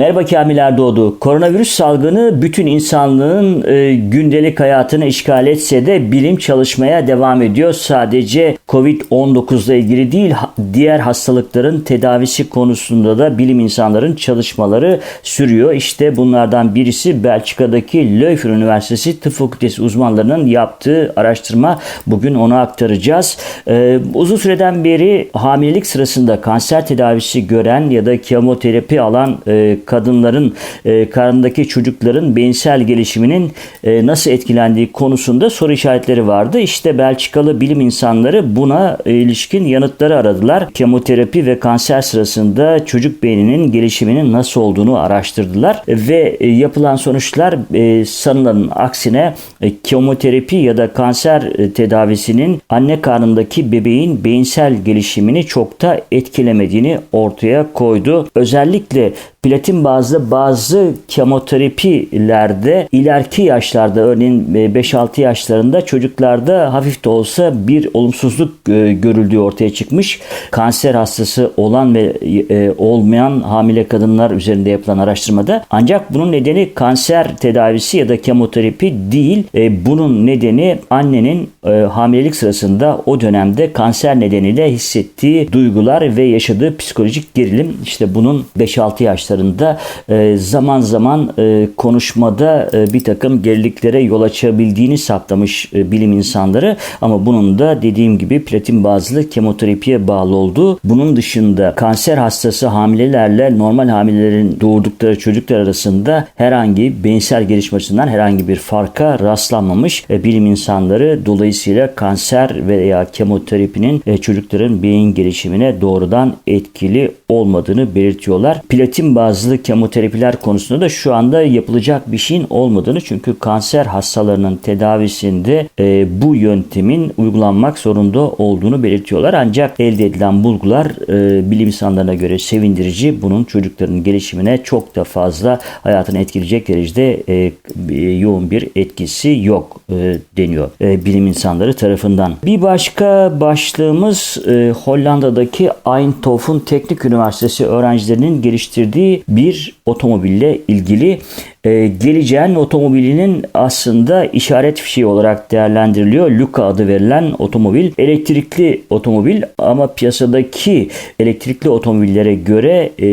Merhaba Kamiler Doğdu. Koronavirüs salgını bütün insanlığın e, gündelik hayatını işgal etse de bilim çalışmaya devam ediyor. Sadece Covid-19 ile ilgili değil diğer hastalıkların tedavisi konusunda da bilim insanların çalışmaları sürüyor. İşte bunlardan birisi Belçika'daki Leuven Üniversitesi Tıp Fakültesi uzmanlarının yaptığı araştırma. Bugün onu aktaracağız. E, uzun süreden beri hamilelik sırasında kanser tedavisi gören ya da kemoterapi alan e, kadınların e, karnındaki çocukların beyinsel gelişiminin e, nasıl etkilendiği konusunda soru işaretleri vardı. İşte Belçikalı bilim insanları buna e, ilişkin yanıtları aradılar. Kemoterapi ve kanser sırasında çocuk beyninin gelişiminin nasıl olduğunu araştırdılar ve e, yapılan sonuçlar e, sanılanın aksine e, kemoterapi ya da kanser e, tedavisinin anne karnındaki bebeğin beyinsel gelişimini çok da etkilemediğini ortaya koydu. Özellikle platin bazlı bazı kemoterapilerde ileriki yaşlarda örneğin e, 5-6 yaşlarında çocuklarda hafif de olsa bir olumsuzluk e, görüldüğü ortaya çıkmış. Kanser hastası olan ve e, olmayan hamile kadınlar üzerinde yapılan araştırmada ancak bunun nedeni kanser tedavisi ya da kemoterapi değil. E, Bunun nedeni annenin e, hamilelik sırasında o dönemde kanser nedeniyle hissettiği duygular ve yaşadığı psikolojik gerilim. İşte bunun 5-6 yaşlarında e, zaman zaman e, konuşmada e, bir takım geriliklere yol açabildiğini saptamış e, bilim insanları. Ama bunun da dediğim gibi platin bazlı kemoterapiye bağlı olduğu. Bunun dışında kanser hastası hamilelerle normal hamilelerin doğurdukları çocuklar arasında herhangi beyinsel gelişme açısından herhangi bir farka rastlanmamış. E, bilim insanları dolayısıyla kanser veya kemoterapinin e, çocukların beyin gelişimine doğrudan etkili olmadığını belirtiyorlar. Platin bazlı kemoterapiler konusunda da şu anda yapılacak bir şeyin olmadığını çünkü kanser hastalarının tedavisinde e, bu yöntemin uygulanmak zorunda olduğunu belirtiyorlar. Ancak elde edilen bulgular e, bilim insanlarına göre sevindirici. Bunun çocukların gelişimine çok da fazla hayatını etkileyecek derecede e, e, yoğun bir etkisi yok e, deniyor e, bilim insanları tarafından. Bir başka başlığımız e, Hollanda'daki Eindhoven Teknik Üniversitesi öğrencilerinin geliştirdiği bir otomobille ilgili e, geleceğin otomobilinin aslında işaret fişeği olarak değerlendiriliyor. Luka adı verilen otomobil elektrikli otomobil ama piyasadaki elektrikli otomobillere göre e,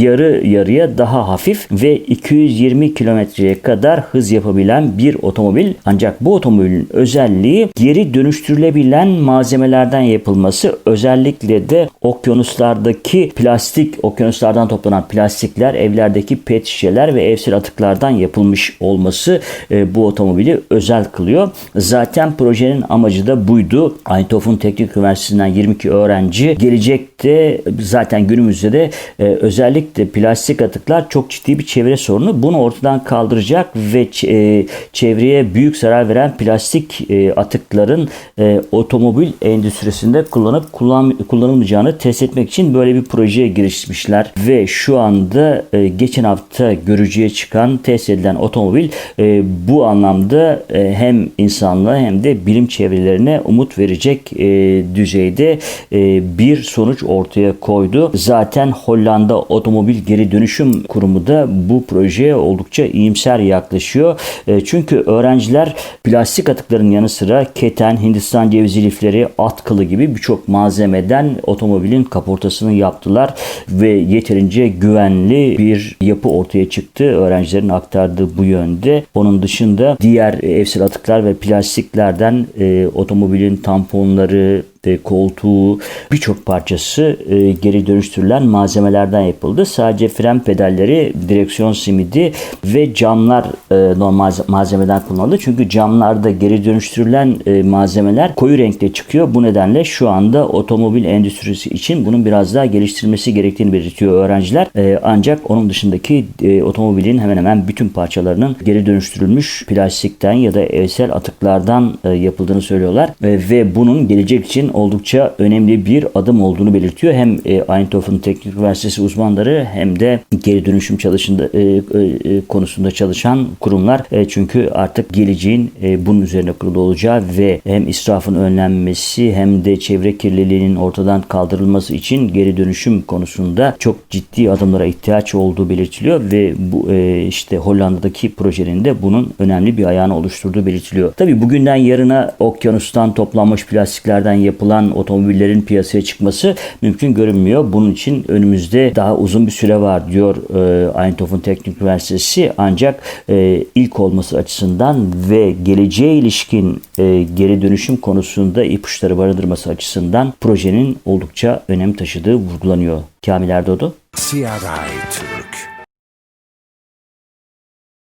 yarı yarıya daha hafif ve 220 kilometreye kadar hız yapabilen bir otomobil. Ancak bu otomobilin özelliği geri dönüştürülebilen malzemelerden yapılması. Özellikle de okyanuslardaki plastik, okyanuslardan toplanan plastikler, evlerdeki pet şişeler ve evsel atıklardan yapılmış olması e, bu otomobili özel kılıyor. Zaten projenin amacı da buydu. Eindhoven Teknik Üniversitesi'nden 22 öğrenci gelecekte zaten günümüzde de e, özellikle plastik atıklar çok ciddi bir çevre sorunu. Bunu ortadan kaldıracak ve e, çevreye büyük zarar veren plastik e, atıkların e, otomobil endüstrisinde kullanıp kullan, kullanılmayacağını test etmek için böyle bir projeye girişmişler ve şu anda e, geçen hafta görücüye çıkan test edilen otomobil e, bu anlamda e, hem insanlığa hem de bilim çevrelerine umut verecek e, düzeyde e, bir sonuç ortaya koydu. Zaten Hollanda Otomobil Geri Dönüşüm Kurumu da bu projeye oldukça iyimser yaklaşıyor. E, çünkü öğrenciler plastik atıkların yanı sıra keten, Hindistan cevizi lifleri, at kılı gibi birçok malzemeden otomobilin kaportasını yaptılar ve yeterince güvenli bir yapı ortaya çıktı. Öğrencilerin aktardığı bu yönde. Onun dışında diğer evsel atıklar ve plastiklerden e, otomobilin tamponları, e, koltuğu birçok parçası e, geri dönüştürülen malzemelerden yapıldı. Sadece fren pedalleri, direksiyon simidi ve camlar e, normal malzemeden kullanıldı. Çünkü camlarda geri dönüştürülen e, malzemeler koyu renkte çıkıyor. Bu nedenle şu anda otomobil endüstrisi için bunun biraz daha geliştirilmesi gerektiğini belirtiyor öğrenciler. E, ancak onun dışındaki e, otomobilin hemen hemen bütün parçalarının geri dönüştürülmüş plastikten ya da evsel atıklardan e, yapıldığını söylüyorlar. E, ve bunun gelecek için oldukça önemli bir adım olduğunu belirtiyor. Hem e, Eindhoven Teknik Üniversitesi uzmanları hem de geri dönüşüm çalışında e, e, konusunda çalışan kurumlar. Çünkü artık geleceğin bunun üzerine kurulu olacağı ve hem israfın önlenmesi hem de çevre kirliliğinin ortadan kaldırılması için geri dönüşüm konusunda çok ciddi adımlara ihtiyaç olduğu belirtiliyor ve bu işte Hollanda'daki projenin de bunun önemli bir ayağını oluşturduğu belirtiliyor. Tabii bugünden yarına okyanustan toplanmış plastiklerden yapılan otomobillerin piyasaya çıkması mümkün görünmüyor. Bunun için önümüzde daha uzun bir süre var diyor e, Eindhoven Teknik Üniversitesi. Ancak e, ilk olması açısından ve geleceğe ilişkin e, geri dönüşüm konusunda ipuçları barındırması açısından projenin oldukça önem taşıdığı vurgulanıyor. Kamil Erdoğdu. CRI